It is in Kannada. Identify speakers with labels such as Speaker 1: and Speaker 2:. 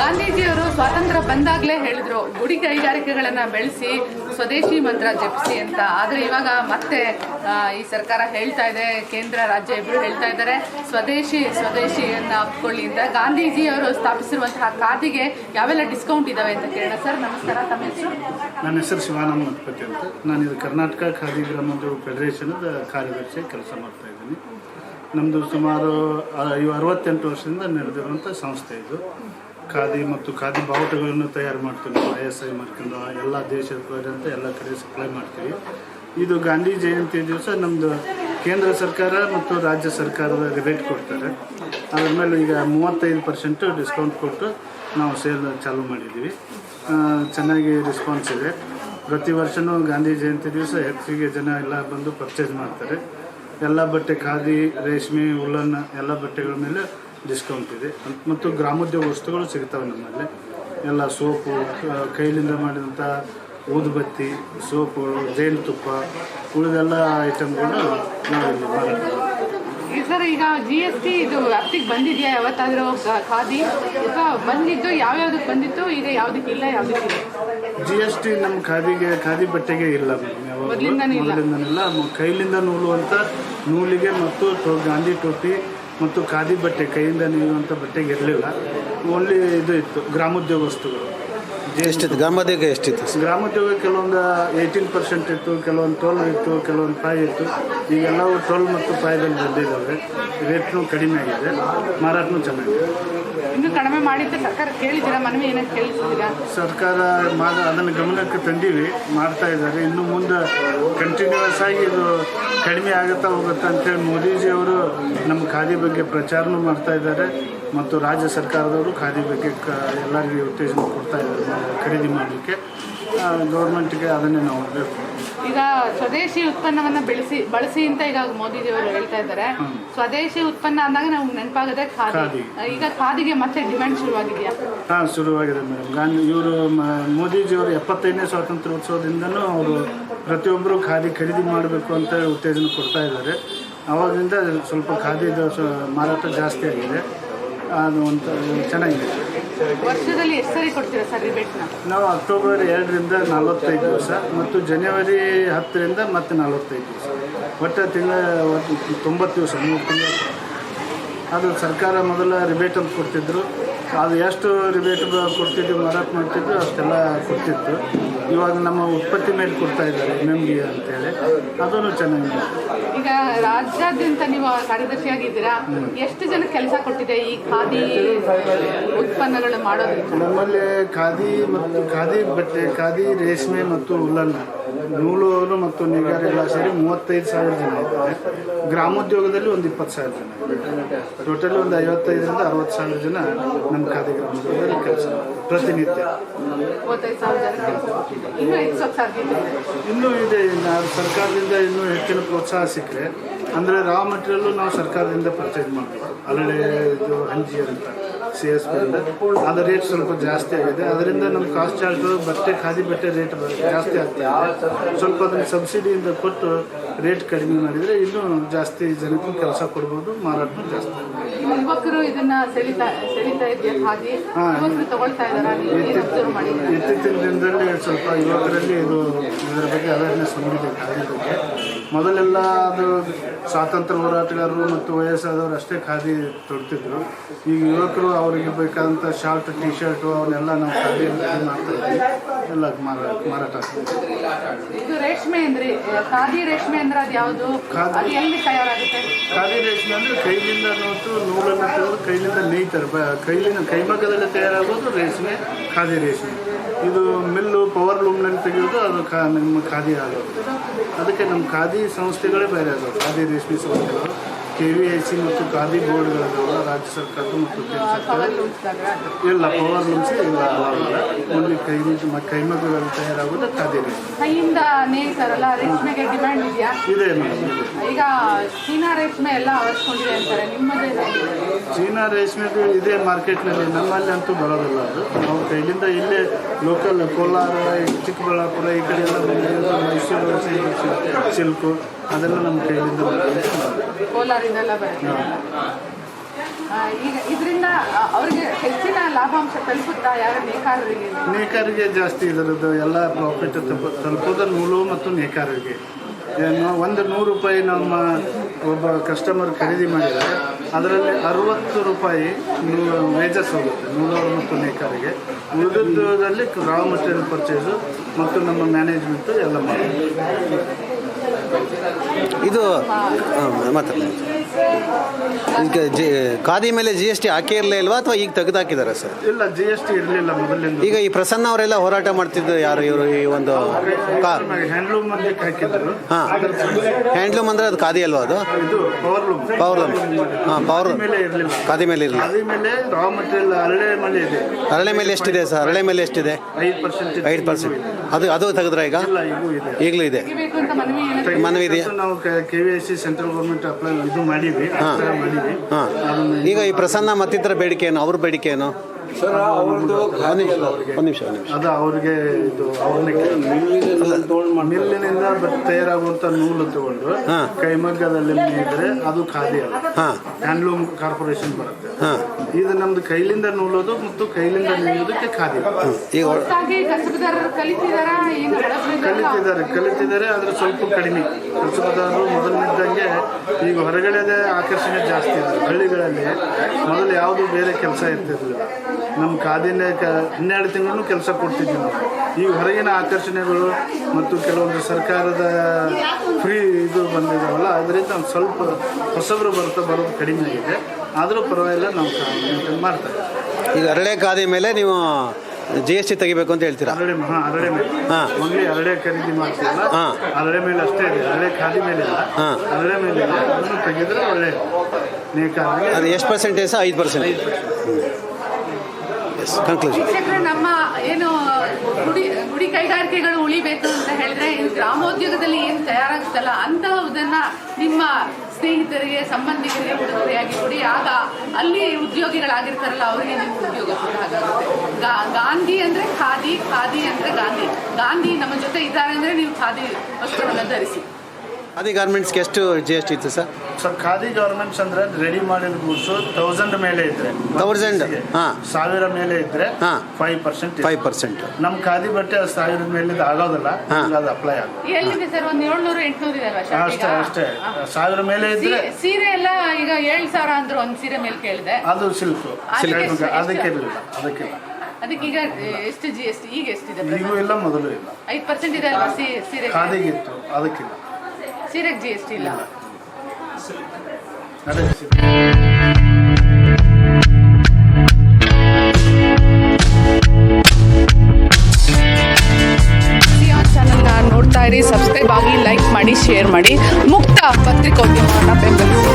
Speaker 1: ಗಾಂಧೀಜಿಯವರು ಸ್ವಾತಂತ್ರ್ಯ ಬಂದಾಗಲೇ ಹೇಳಿದ್ರು, ಗುಡಿ ಕೈಗಾರಿಕೆಗಳನ್ನು ಬೆಳೆಸಿ, ಸ್ವದೇಶಿ ಮಂತ್ರ ಜಪಿಸಿ ಅಂತ. ಆದರೆ ಇವಾಗ ಮತ್ತೆ ಈ ಸರ್ಕಾರ ಹೇಳ್ತಾ ಇದೆ, ಕೇಂದ್ರ ರಾಜ್ಯ ಇಬ್ಬರು ಹೇಳ್ತಾ ಇದ್ದಾರೆ, ಸ್ವದೇಶಿ ಸ್ವದೇಶಿಯನ್ನು ಒಪ್ಕೊಳ್ಳಿ ಅಂತ. ಗಾಂಧೀಜಿಯವರು ಸ್ಥಾಪಿಸಿರುವಂತಹ ಖಾದಿಗೆ ಯಾವೆಲ್ಲ ಡಿಸ್ಕೌಂಟ್ ಇದಾವೆ ಅಂತ ಕೇಳೋಣ. ಸರ್, ನಮಸ್ಕಾರ. ತಮ್ಮ ಹೆಸರು?
Speaker 2: ನನ್ನ ಹೆಸರು ಶಿವಾನಂದ ಮತ್ಪತಿ ಅಂತ. ನಾನು ಇದು ಕರ್ನಾಟಕ ಖಾದಿ ಗ್ರಾಮೋದ್ಯೋಗ ಫೆಡರೇಷನ್ ಕಾರ್ಯದರ್ಶಿ ಕೆಲಸ ಮಾಡ್ತಾ ಇದ್ದೀನಿ. ನಮ್ಮದು ಸುಮಾರು ಇವು ಅರವತ್ತೆಂಟು ವರ್ಷದಿಂದ ನಡೆದಿರುವಂಥ ಸಂಸ್ಥೆ ಇದು. ಖಾದಿ ಮತ್ತು ಖಾದಿ ಬಾವುಟಗಳನ್ನು ತಯಾರು ಮಾಡ್ತೀವಿ ಐ ಎಸ್ ಐ ಮಾಡ್ಕೊಂಡು ಎಲ್ಲ ದೇಶದ ಎಲ್ಲ ಕಡೆ ಸಪ್ಲೈ ಮಾಡ್ತೀವಿ. ಇದು ಗಾಂಧಿ ಜಯಂತಿ ದಿವಸ ನಮ್ಮದು ಕೇಂದ್ರ ಸರ್ಕಾರ ಮತ್ತು ರಾಜ್ಯ ಸರ್ಕಾರದ ರಿಬೇಟ್ ಕೊಡ್ತಾರೆ. ಅದ್ರ ಮೇಲೆ ಈಗ ಮೂವತ್ತೈದು ಪರ್ಸೆಂಟು ಡಿಸ್ಕೌಂಟ್ ಕೊಟ್ಟು ನಾವು ಸೇಲ್ ಚಾಲೂ ಮಾಡಿದ್ದೀವಿ. ಚೆನ್ನಾಗಿ ರೆಸ್ಪಾನ್ಸ್ ಇದೆ. ಪ್ರತಿ ವರ್ಷವೂ ಗಾಂಧಿ ಜಯಂತಿ ದಿವಸ ಹೆಚ್ಚಿಗೆ ಜನ ಎಲ್ಲ ಬಂದು ಪರ್ಚೇಸ್ ಮಾಡ್ತಾರೆ. ಎಲ್ಲ ಬಟ್ಟೆ ಖಾದಿ, ರೇಷ್ಮೆ ಉಲ್ಲನ್ ಎಲ್ಲ ಬಟ್ಟೆಗಳ ಮೇಲೆ ಡಿಸ್ಕೌಂಟ್ ಇದೆ ಮತ್ತು ಗ್ರಾಮೋದ್ಯೋಗ ವಸ್ತುಗಳು ಸಿಗ್ತವೆ ನಮ್ಮಲ್ಲಿ ಎಲ್ಲ ಸೋಪು ಕೈಲಿಂದ ಮಾಡಿದಂಥ ಊದುಬತ್ತಿ ಸೋಪುಗಳು ಜೇನುತುಪ್ಪ, ಉಳಿದೆಲ್ಲ ಐಟಮ್ಗಳು ನಾವಿಲ್ಲಿ ಮಾಡ್ತೀವಿ.
Speaker 1: ಸರ್ ಈಗ ಜಿ ಎಸ್ ಟಿ ಇದು ವ್ಯಾಪ್ತಿಗೆ ಬಂದಿದೆಯಾ? ಯಾವತ್ತಾದರೂ ಖಾದಿ? ಬಂದಿದ್ದು ಯಾವ್ಯಾವ್ದಕ್ಕೆ ಬಂದಿತ್ತು? ಈಗ ಯಾವುದಕ್ಕೆ ಇಲ್ಲ ಯಾವುದಕ್ಕೆ
Speaker 2: ಜಿ ಎಸ್ ಟಿ ನಮ್ಮ ಖಾದಿಗೆ ಖಾದಿ ಬಟ್ಟೆಗೆ ಇಲ್ಲ ಯಾವಾಗಲೂ.
Speaker 1: ಇಲ್ಲ.
Speaker 2: ಮೊದಲಿಂದನೆಲ್ಲ ಮ- ಕೈಲಿಂದ ನೂಲುವಂಥ ನೂಲಿಗೆ ಮತ್ತು ಟೊ- ಗಾಂಧಿ ಟೋಪಿ ಮತ್ತು ಖಾದಿ ಬಟ್ಟೆ ಕೈಯಿಂದ ನೀಡುವಂಥ ಬಟ್ಟೆಗೆ ಇರಲಿಲ್ಲ. ಓನ್ಲಿ ಇದು ಇತ್ತು ಗ್ರಾಮೋದ್ಯೋಗ ವಸ್ತುಗಳು.
Speaker 3: ಎಷ್ಟಿತ್ತು? ಗ್ರಾಮೋದ್ಯೋಗ ಎಷ್ಟಿತ್ತು?
Speaker 2: ಗ್ರಾಮೋದ್ಯೋಗ ಕೆಲವೊಂದು ಏಯ್ಟೀನ್ ಪರ್ಸೆಂಟ್ ಇತ್ತು ಕೆಲವೊಂದು ಟ್ವೆಲ್ ಇತ್ತು ಕೆಲವೊಂದು ಫೈವ್ ಇತ್ತು. ಈಗೆಲ್ಲವೂ ಟ್ವೆಲ್ ಮತ್ತು ಫೈದಲ್ಲಿ ಬಂದಿದ್ದಾವೆ. ರೇಟ್ನು ಕಡಿಮೆ ಆಗಿದೆ. ಮಾರಾಟನೂ ಚೆನ್ನಾಗಿದೆ.
Speaker 1: ಇನ್ನು ಕಡಿಮೆ ಮಾಡಿದ್ದು ಸರ್ಕಾರ ಕೇಳಿದ್ದೀರಾ? ಮನವಿ ಏನಕ್ಕೆ ಕೇಳಿದ್ದೀರಾ
Speaker 2: ಸರ್ಕಾರ ಮಾಡ ಅದನ್ನು ಗಮನಕ್ಕೆ ತಂದೀವಿ. ಮಾಡ್ತಾ ಇದ್ದಾರೆ. ಇನ್ನು ಮುಂದೆ ಕಂಟಿನ್ಯೂಸ್ ಆಗಿ ಇದು ಕಡಿಮೆ ಆಗುತ್ತಾ ಹೋಗುತ್ತಾ ಅಂತೇಳಿ ಮೋದಿಜಿ ಅವರು ನಮ್ಮ ಖಾದಿ ಬಗ್ಗೆ ಪ್ರಚಾರನೂ ಮಾಡ್ತಾ ಇದ್ದಾರೆ. ಮತ್ತು ರಾಜ್ಯ ಸರ್ಕಾರದವರು ಖಾದಿ ಬಗ್ಗೆ ಕ ಎಲ್ಲರಿಗೂ ಉತ್ತೇಜನ ಕೊಡ್ತಾ ಇದ್ದಾರೆ ಖರೀದಿ ಮಾಡಲಿಕ್ಕೆ. ಗೌರ್ಮೆಂಟ್ಗೆ ಅದನ್ನೇ ನಾವು ಬೇಕು
Speaker 1: ಈಗ ಸ್ವದೇಶಿ ಉತ್ಪನ್ನವನ್ನು ಬೆಳೆಸಿ ಬಳಸಿ ಅಂತ ಈಗ ಮೋದಿಜಿಯವರು ಹೇಳ್ತಾ ಇದ್ದಾರೆ. ಸ್ವದೇಶಿ ಉತ್ಪನ್ನ ಅಂದಾಗ ನಮ್ಗೆ ನೆನಪಾಗದೆ ಖಾದಿ. ಈಗ ಖಾದಿಗೆ ಮತ್ತೆ ಡಿಮ್ಯಾಂಡ್ ಶುರುವಾಗಿದೆಯಾ?
Speaker 2: ಹಾಂ ಶುರುವಾಗಿದೆ ಮೇಡಮ್ ಗಾಂಧಿ ಇವರು ಮೋದಿಜಿಯವರು ಎಪ್ಪತ್ತೈದನೇ ಸ್ವಾತಂತ್ರ್ಯೋತ್ಸವದಿಂದನೂ ಅವರು ಪ್ರತಿಯೊಬ್ಬರು ಖಾದಿ ಖರೀದಿ ಮಾಡಬೇಕು ಅಂತ ಉತ್ತೇಜನ ಕೊಡ್ತಾ ಇದ್ದಾರೆ. ಅವಾಗಿಂದ ಸ್ವಲ್ಪ ಖಾದಿದು ಮಾರಾಟ ಜಾಸ್ತಿ ಆಗಿದೆ. ಅದು ಒಂದು ಚೆನ್ನಾಗಿದೆ.
Speaker 1: ವರ್ಷದಲ್ಲಿ ಎಷ್ಟು ಸರಿ ಕೊಡ್ತೀರಾ ಸರ್ ರಿಬೇಟ್ನ?
Speaker 2: ನಾವು ಅಕ್ಟೋಬರ್ ಎರಡರಿಂದ ನಲವತ್ತೈದು ದಿವಸ ಮತ್ತು ಜನವರಿ ಹತ್ತರಿಂದ ಮತ್ತೆ ನಲವತ್ತೈದು ದಿವಸ. ಒಟ್ಟು ತಿಂಗಳ ತೊಂಬತ್ತು ದಿವಸ ಮೂರು ತಿಂಗಳು. ಅದು ಸರ್ಕಾರ ಮೊದಲ ರಿಬೇಟ್ ಅಂತ ಕೊಡ್ತಿದ್ರು. ಅದು ಎಷ್ಟು ರಿಬೇಟ್ ಕೊಡ್ತಿದ್ವಿ ಮಾರಾಟ ಮಾಡ್ತಿದ್ವಿ ಅಷ್ಟೆಲ್ಲ ಕೊಡ್ತಿತ್ತು. ಇವಾಗ ನಮ್ಮ ಉತ್ಪತ್ತಿ ಮೇಲೆ ಕೊಡ್ತಾ ಇದ್ದಾರೆ ಎಂ ಎಂ ಡಿ ಅಂತೇಳಿ ಅದನ್ನು ಚೆನ್ನಾಗಿದೆ.
Speaker 1: ಈಗ ರಾಜ್ಯಾದ್ಯಂತ ನೀವು ಕಾರ್ಯದರ್ಶಿಯಾಗಿದ್ದೀರಾ? ಎಷ್ಟು ಜನ ಕೆಲಸ ಕೊಟ್ಟಿದೆ ಈ ಖಾದಿ ಉತ್ಪನ್ನಗಳು ಮಾಡೋದು
Speaker 2: ನಮ್ಮಲ್ಲಿ ಖಾದಿ ಮತ್ತು ಖಾದಿ ಬಟ್ಟೆ ಖಾದಿ ರೇಷ್ಮೆ ಮತ್ತು ಉಲ್ಲನ್ನ. ನೂಲುವರು ಮತ್ತು ನೇಗಾರ ಎಲ್ಲ ಸೇರಿ ಮೂವತ್ತೈದು ಸಾವಿರ ಜನ ಇದ್ದಾರೆ. ಗ್ರಾಮೋದ್ಯೋಗದಲ್ಲಿ ಒಂದು ಇಪ್ಪತ್ತು ಸಾವಿರ ಜನ ಟೋಟಲ್ ಒಂದು ಐವತ್ತೈದರಿಂದ ಅರವತ್ತು ಸಾವಿರ ಜನ ನಮ್ಮ ಖಾದಿ ಗ್ರಾಮೋದ್ಯೋಗದಲ್ಲಿ ಕೆಲಸ ಪ್ರತಿನಿತ್ಯ.
Speaker 1: ಇನ್ನೂ ಇದೆ.
Speaker 2: ನಾವು ಸರ್ಕಾರದಿಂದ ಇನ್ನೂ ಹೆಚ್ಚಿನ ಪ್ರೋತ್ಸಾಹ ಸಿಕ್ಕರೆ. ಅಂದರೆ ರಾ ಮಟೀರಿಯಲ್ಲು ನಾವು ಸರ್ಕಾರದಿಂದ ಪರ್ಚೇಸ್ ಮಾಡ್ತೀವಿ ಅಲ್ಲಡೆ ಇದು ಹಂಜಿ ಅಂತ. ಸಿ ಎಸ್ ಅದು ರೇಟ್ ಸ್ವಲ್ಪ ಜಾಸ್ತಿ ಆಗಿದೆ. ಅದರಿಂದ ನಮ್ಮ ಕಾಸ್ಟ್ ಚಾರ್ಜ್ ಬಟ್ಟೆ ಖಾದಿ ಬಟ್ಟೆ ರೇಟ್ ಜಾಸ್ತಿ ಆಗ್ತದೆ ಸ್ವಲ್ಪ ಅದನ್ನು ಸಬ್ಸಿಡಿಯಿಂದ ಕೊಟ್ಟು ರೇಟ್ ಕಡಿಮೆ ಮಾಡಿದರೆ ಇನ್ನೂ ಜಾಸ್ತಿ ಜನಕ್ಕೂ ಕೆಲಸ ಕೊಡ್ಬೋದು ಮಾರಾಟ ಜಾಸ್ತಿ ಇತ್ತೀಚಿನ ದಿನದಲ್ಲಿ ಸ್ವಲ್ಪ ಯುವಕರಲ್ಲಿ ಇದು ಇದರ ಬಗ್ಗೆ ಅವೇರ್ನೆಸ್ ಬಂದಿದೆ ಖಾದಿ ಬಗ್ಗೆ. ಮೊದಲೆಲ್ಲ ಅದು ಸ್ವಾತಂತ್ರ್ಯ ಹೋರಾಟಗಾರರು ಮತ್ತು ವಯಸ್ಸಾದವರು ಅಷ್ಟೇ ಖಾದಿ ತೊಡ್ತಿದ್ರು. ಈಗ ಯುವಕರು ಅವರಿಗೆ ಬೇಕಾದಂಥ ಶಾರ್ಟ್ ಟಿ ಶರ್ಟು ಅವನ್ನೆಲ್ಲ ನಾವು ಖಾದಿ ಮಾಡ್ತಾ ಇದ್ವಿ ಎಲ್ಲ ಮಾರಾಟ ಮಾರಾಟ ಆಗ್ತದೆ.
Speaker 1: ಇದು ರೇಷ್ಮೆ ಅಂದ್ರೆ ಖಾದಿ ರೇಷ್ಮೆ ಅಂದ್ರೆ ಅದು ಯಾವುದು?
Speaker 2: ಖಾದಿ.
Speaker 1: ಅದು ಎಲ್ಲಿ ತಯಾರಾಗುತ್ತೆ?
Speaker 2: ಖಾದಿ ರೇಷ್ಮೆ ಅಂದರೆ ಕೈಲಿಂದ ನೋಟು ನೂಲನ್ನು ತೆಗೆದು ಕೈಲಿಂದ ನೇಯ್ತಾರೆ. ಬ ಕೈಲಿನ ಕೈಮಗ್ಗದಲ್ಲಿ ತಯಾರಾಗೋದು ರೇಷ್ಮೆ ಖಾದಿ ರೇಷ್ಮೆ. ಇದು ಮಿಲ್ಲು ಪವರ್ ಲೂಮ್ನಲ್ಲಿ ತೆಗೆಯೋದು ಅದು ಕಾ ನಮ್ಮ ಖಾದಿ ಆಗೋದು. ಅದಕ್ಕೆ ನಮ್ಮ ಖಾದಿ ಸಂಸ್ಥೆಗಳೇ ಬೇರೆ ಅದಾವೆ ಖಾದಿ ರೇಷ್ಮೆ ಸಂಸ್ಥೆಗಳು ಕೆ ವಿ ಐ ಸಿ ಮತ್ತು ಖಾದಿ ಬೋರ್ಡ್ಗಳದಾವಲ್ಲ ರಾಜ್ಯ ಸರ್ಕಾರದ ಮತ್ತು ಕೇಂದ್ರ ಇಲ್ಲ ಪವರ್ ಲೂಮ್ಸ್ ಇಲ್ಲ ಒಂದು ಕೈ ಕೈಮಗ್ಗದಲ್ಲಿ ತಯಾರಾಗೋದು ಖಾದಿ ರೇಷ್ಮೆ.
Speaker 1: ಕೈಯಿಂದ ನೇಯ್ತಾರಲ್ಲ ರೇಷ್ಮೆಗೆ ಡಿಮ್ಯಾಂಡ್ ಇದೆಯಾ?
Speaker 2: ಇದೆ ಮೇಡಮ್
Speaker 1: ಈಗ ಚೀನಾ ರೇಷ್ಮೆ ಎಲ್ಲ ಅವರ್ಸ್ಕೊಂಡಿದೆ ಅಂತಾರೆ ನಿಮ್ಮದೇ
Speaker 2: ಚೀನಾ ರೇಷ್ಮೆದು ಇದೇ ಮಾರ್ಕೆಟ್ನಲ್ಲಿ ನಮ್ಮಲ್ಲಿ ಅಂತೂ ಬರೋದಿಲ್ಲ ಅದು. ನಾವು ಕೈಲಿಂದ ಇಲ್ಲೇ ಲೋಕಲ್ ಕೋಲಾರ ಚಿಕ್ಕಬಳ್ಳಾಪುರ ಈ ಕಡೆ ಎಲ್ಲ ಬಂದಿರೋದು ಮೈಸೂರು ಸಿಲ್ಕು ಅದೆಲ್ಲ ನಮ್ಮ ಕೈಲಿಂದ
Speaker 1: ಕೋಲಾರಿಂದೆಲ್ಲ ಬರುತ್ತೆ. ಈಗ ಇದರಿಂದ ಅವರಿಗೆ ಹೆಚ್ಚಿನ ಲಾಭಾಂಶ ತಲುಪುತ್ತಾ ಯಾರ ನೇಕಾರರಿಗೆ?
Speaker 2: ನೇಕಾರಿಗೆ ಜಾಸ್ತಿ ಇದರದ್ದು ಎಲ್ಲ ಪ್ರಾಫಿಟ್ ತಲುಪೋದು ನೂಲು ಮತ್ತು ನೇಕಾರರಿಗೆ. ಒಂದು ನೂರು ರೂಪಾಯಿ ನಮ್ಮ ಒಬ್ಬ ಕಸ್ಟಮರ್ ಖರೀದಿ ಮಾಡಿದರೆ ಅದರಲ್ಲಿ ಅರುವತ್ತು ರೂಪಾಯಿ ವೇಜಸ್ ಹೋಗುತ್ತೆ ನೂರಾರು ಮತ್ತು ನೇಕಾರಿಗೆ ಉಳಿದದಲ್ಲಿ ರಾ ಮಟೀರಿಯಲ್ ಪರ್ಚೇಸು ಮತ್ತು ನಮ್ಮ ಮ್ಯಾನೇಜ್ಮೆಂಟು ಎಲ್ಲ ಮಾಡಿ
Speaker 3: ಇದು ಮಾತಾಡಿ ಈಗ ಜಿ ಖಾದಿ ಮೇಲೆ ಜಿ ಎಸ್ ಟಿ ಹಾಕಿರಲೇ ಇಲ್ವಾ ಅಥವಾ ಈಗ ತೆಗೆದಾಕಿದ್ದಾರೆ ಸರ್?
Speaker 2: ಇಲ್ಲ ಜಿ ಎಸ್ ಟಿ ಇರಲಿಲ್ಲ ಮೊದಲಿಂದ
Speaker 3: ಈಗ ಈ ಪ್ರಸನ್ನ ಅವರೆಲ್ಲ ಹೋರಾಟ ಮಾಡ್ತಿದ್ದು ಯಾರು ಇವರು ಈ ಒಂದು ಕಾ
Speaker 2: ಹ್ಯಾಂಡ್ಲೂಮ್ ಅಂದ್ರೆ ಹಾಕಿದ್ರು.
Speaker 3: ಹಾಂ. ಹ್ಯಾಂಡ್ಲೂಮ್ ಅಂದರೆ ಅದು ಖಾದಿ ಅಲ್ವಾ ಅದು?
Speaker 2: ಇದು ಪವರ್ ಲೂಮ್
Speaker 3: ಪವರ್ ಹಾಂ ಪವರ್
Speaker 2: ಮೇಲೆ ಇರಲಿಲ್ಲ.
Speaker 3: ಖಾದಿ ಮೇಲೆ ಇರಲಿಲ್ಲ.
Speaker 2: ಅದ್ರ ಮೇಲೆ ರಾ ಮಟೀರಿಯಲ್ ಹರಳೆ ಮೇಲೆ ಇದೆ.
Speaker 3: ಅರಳೆ ಮೇಲೆ ಎಷ್ಟಿದೆ ಸರ್? ಅರಳೆ ಮೇಲೆ ಎಷ್ಟಿದೆ?
Speaker 2: ಐದು ಪರ್ಸೆಂಟ್
Speaker 3: ಐದು ಪರ್ಸೆಂಟ್ ಅದು ಅದು ತೆಗೆದ್ರ ಈಗ?
Speaker 2: ಇಲ್ಲ ಇದೆ.
Speaker 3: ಈಗಲೂ ಇದೆ.
Speaker 1: ಮನವಿ ಇದೆ
Speaker 3: ಮನವಿ ಇದೆಯಾ?
Speaker 2: ನಾವು K V I C central government apply ಇದು ಮಾಡಿದ್ವಿ.
Speaker 3: ಹಾಂ. ಈಗ ಈ ಪ್ರಸನ್ನ ಮತ್ತಿತರ ಬೇಡಿಕೆ ಏನು ಅವ್ರ ಬೇಡಿಕೆ ಏನು ಒಂದು ನಿಮಿಷ ಒಂದು ನಿಮಿಷ.
Speaker 2: ಅದು ಅವ್ರಿಗೆ ಇದು ಅವ್ರನ್ನೇ ಮಿಲ್ಲಿನಿಂದ ಬಟ್ ತಯಾರಾಗುವಂತ ನೂಲು ತಗೊಂಡು
Speaker 3: ಹಾ.
Speaker 2: ಕೈಮಗ್ಗದಲ್ಲಿ ನೇಯ್ದ್ರೆ ಅದು ಖಾದಿ ಅಲ್ಲ.
Speaker 3: ಹಾಂ.
Speaker 2: ಹ್ಯಾಂಡ್ಲೂಮ್ ಕಾರ್ಪೊರೇಷನ್ ಬರುತ್ತೆ.
Speaker 3: ಹಾಂ.
Speaker 2: ಇದು ನಮ್ದು ಕೈಲಿಂದ ನೂಲೋದು ಮತ್ತು ಕೈಲಿಂದ ನೇಯೋದಕ್ಕೆ ಖಾದಿ
Speaker 3: ಈಗ
Speaker 2: ಕಲಿತಿದ್ದಾರೆ ಕಲಿತಿದ್ದಾರೆ ಆದರೆ ಸ್ವಲ್ಪ ಕಡಿಮೆ. ಕಸಬದಾರರು ಮೊದಲಿದ್ದಂಗೆ ಈಗ ಹೊರಗಡೆದೇ ಆಕರ್ಷಣೆ ಜಾಸ್ತಿ ಇದೆ. ಹಳ್ಳಿಗಳಲ್ಲಿ ಮೊದಲು ಯಾವುದು ಬೇರೆ ಕೆಲಸ ಇರ್ತಿರ್ಲಿಲ್ಲ. ನಮ್ಮ ಖಾದಿನೇ ಕ ಹನ್ನೆರಡು ತಿಂಗಳು ಕೆಲಸ ಕೊಡ್ತಿದ್ವಿ ನಾವು. ಈಗ ಹೊರಗಿನ ಆಕರ್ಷಣೆಗಳು ಮತ್ತು ಕೆಲವೊಂದು ಸರ್ಕಾರದ ಫ್ರೀ ಇದು ಬಂದಿದ್ದಾವಲ್ಲ ಅದರಿಂದ ಒಂದು ಸ್ವಲ್ಪ ಹೊಸಬರು ಬರ್ತಾ ಬರೋದು ಕಡಿಮೆ ಆಗಿದೆ. ಆದರೂ ಪರವಾಗಿಲ್ಲ ನಾವು ಮೇಂಟೈನ್ ಮಾಡ್ತಾ ಇದ್ದೀವಿ.
Speaker 3: ಈಗ ಅರಳೆ ಖಾದಿ ಮೇಲೆ ನೀವು ಜಿ ಎಸ್ ಟಿ ತೆಗಿಬೇಕು ಅಂತ ಹೇಳ್ತೀರಾ?
Speaker 2: ಅರಳೆ ಹಾಂ ಅರಳೆ ಮೇಲೆ.
Speaker 3: ಹಾಂ.
Speaker 2: ಓನ್ಲಿ ಅರಳೆ ಖರೀದಿ ಮಾಡ್ತೀವಲ್ಲ
Speaker 3: ಹಾಂ.
Speaker 2: ಅರಳೆ ಮೇಲೆ ಅಷ್ಟೇ ಇದೆ. ಅರಳೆ ಖಾದಿ ಮೇಲೆ ಇಲ್ಲ.
Speaker 3: ಹಾ.
Speaker 2: ಅರಳೆ ಮೇಲೆ ಇಲ್ಲ. ಅದನ್ನು ತೆಗೆದ್ರೆ ಒಳ್ಳೆ.
Speaker 3: ಅದು ಎಷ್ಟು ಪರ್ಸೆಂಟೇಜ್ ಐದು ಪರ್ಸೆಂಟ್ ಎಸ್ ಕನ್ಕ್ಲೂಷನ್
Speaker 1: ನಮ್ಮ ಕೈಗಾರಿಕೆಗಳು ಉಳಿಬೇಕು ಅಂತ ಹೇಳಿದ್ರೆ ಗ್ರಾಮೋದ್ಯೋಗದಲ್ಲಿ ಏನು ತಯಾರಾಗುತ್ತಲ್ಲ, ಅಂತಹದನ್ನ ನಿಮ್ಮ ಸ್ನೇಹಿತರಿಗೆ, ಸಂಬಂಧಿಕರಿಗೆ ಉಡುಗೊರೆಯಾಗಿ ಕೊಡಿ. ಆಗ ಅಲ್ಲಿ ಉದ್ಯೋಗಿಗಳಾಗಿರ್ತಾರಲ್ಲ, ಅವರಿಗೆ ನಿಮ್ಮ ಉದ್ಯೋಗ ಗಾ- ಗಾಂಧಿ ಅಂದ್ರೆ ಖಾದಿ ಖಾದಿ ಅಂದ್ರೆ ಗಾಂಧಿ. ಗಾಂಧಿ ನಮ್ಮ ಜೊತೆ ಇದ್ದಾರೆ ಅಂದ್ರೆ ನೀವು ಖಾದಿ ವಸ್ತ್ರವನ್ನು ಧರಿಸಿ
Speaker 3: ಖಾದಿ ಗಾರ್ಮೆಂಟ್ಸ್ಗೆ ಎಷ್ಟು ಜಿ ಎಸ್ ಟಿ ಇತ್ತು ಸರ್?
Speaker 2: ಸರ್ ಖಾದಿ ಗಾರ್ಮೆಂಟ್ಸ್ ಅಂದ್ರೆ ರೆಡಿ ಮಾಡಿದ ಗೂಡ್ಸ್ ತೌಸಂಡ್ ಮೇಲೆ ಇದ್ರೆ.
Speaker 3: ತೌಸಂಡ್ ಹಾ.
Speaker 2: ಸಾವಿರ ಮೇಲೆ ಇದ್ರೆ
Speaker 3: ಹಾ.
Speaker 2: ಫೈವ್ ಪರ್ಸೆಂಟ್
Speaker 3: ಫೈವ್ ಪರ್ಸೆಂಟ್
Speaker 2: ನಮ್ಮ ಖಾದಿ ಬಟ್ಟೆ ಸಾವಿರದ ಮೇಲೆ ಆಗೋದಿಲ್ಲ. ಅದು ಅಪ್ಲೈ ಆಗುತ್ತೆ.
Speaker 1: ಎಲ್ಲಿದೆ ಸರ್? ಒಂದು ಏಳ್ನೂರು ಎಂಟ್ನೂರು ಇದೆ ಅಲ್ವಾ
Speaker 2: ಅಷ್ಟೇ ಅಷ್ಟೇ. ಸಾವಿರ ಮೇಲೆ ಇದ್ರೆ
Speaker 1: ಸೀರೆ- ಎಲ್ಲ ಈಗ ಏಳು ಸಾವಿರ ಅಂದ್ರು ಒಂದು ಸೀರೆ ಮೇಲೆ ಕೇಳಿದೆ.
Speaker 2: ಅದು ಸಿಲ್ಕ್
Speaker 1: ಅದಕ್ಕೆ
Speaker 2: ಅದಕ್ಕೆ ಇರಲಿಲ್ಲ. ಅದಕ್ಕಿಲ್ಲ
Speaker 1: ಅದಕ್ಕೆ ಈಗ ಎಷ್ಟು ಜಿ ಎಸ್ ಟಿ ಈಗ ಎಷ್ಟಿದೆ
Speaker 2: ಈಗೂ ಇಲ್ಲ ಮೊದಲು ಇಲ್ಲ.
Speaker 1: ಐದು ಪರ್ಸೆಂಟ್ ಇದೆ ಅಲ್ವಾ ಸೀರೆ?
Speaker 2: ಖಾದಿಗಿತ್ತು ಅದಕ್ಕಿಲ್ಲ.
Speaker 1: ಸೀರೆಗೆ ಜಿ ಎಸ್ ಟಿ ಇಲ್ಲ. ನೋಡ್ತಾ ಇರಿ ಸಬ್ಸ್ಕ್ರೈಬ್ ಆಗಿ ಲೈಕ್ ಮಾಡಿ ಶೇರ್ ಮಾಡಿ. ಮುಕ್ತ ಪತ್ರಿಕೋದ್ಯಮವನ್ನು ಬೆಂಬಲಿಸಿ